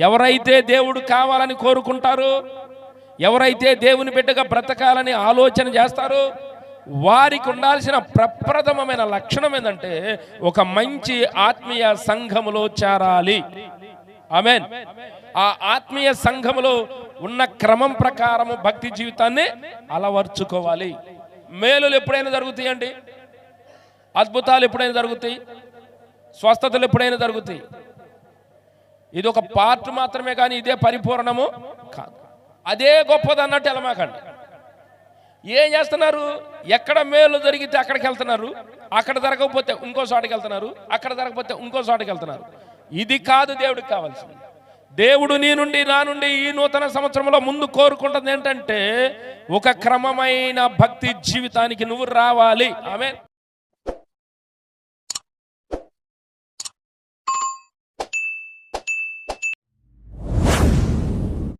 ఎవరైతే దేవుడు కావాలని కోరుకుంటారో ఎవరైతే దేవుని బిడ్డగా బ్రతకాలని ఆలోచన చేస్తారో వారికి ఉండాల్సిన ప్రప్రథమమైన లక్షణం ఏంటంటే ఒక మంచి ఆత్మీయ సంఘములో చేరాలి. ఆమెన్. ఆ ఆత్మీయ సంఘములో ఉన్న క్రమం ప్రకారము భక్తి జీవితాన్ని అలవర్చుకోవాలి. మేలులు ఎప్పుడైనా జరుగుతాయండి? అద్భుతాలు ఎప్పుడైనా జరుగుతాయి? స్వస్థతలు ఎప్పుడైనా జరుగుతాయి? ఇది ఒక పార్ట్ మాత్రమే కానీ ఇదే పరిపూర్ణము కాదు. అదే గొప్పది అన్నట్టు వెళ్ళమాకండి ఏం చేస్తున్నారు? ఎక్కడ మేలు జరిగితే అక్కడికి వెళ్తున్నారు? అక్కడ జరగకపోతే ఇంకో చోటకి వెళ్తున్నారు? అక్కడ జరగకపోతే ఇంకో చోటకి వెళ్తున్నారు? ఇది కాదు దేవుడికి కావాల్సింది. దేవుడు నీ నుండి నా నుండి ఈ నూతన సంవత్సరంలో ముందు కోరుకుంటుంది ఏంటంటే ఒక క్రమమైన భక్తి జీవితానికి నువ్వు రావాలి. ఆమె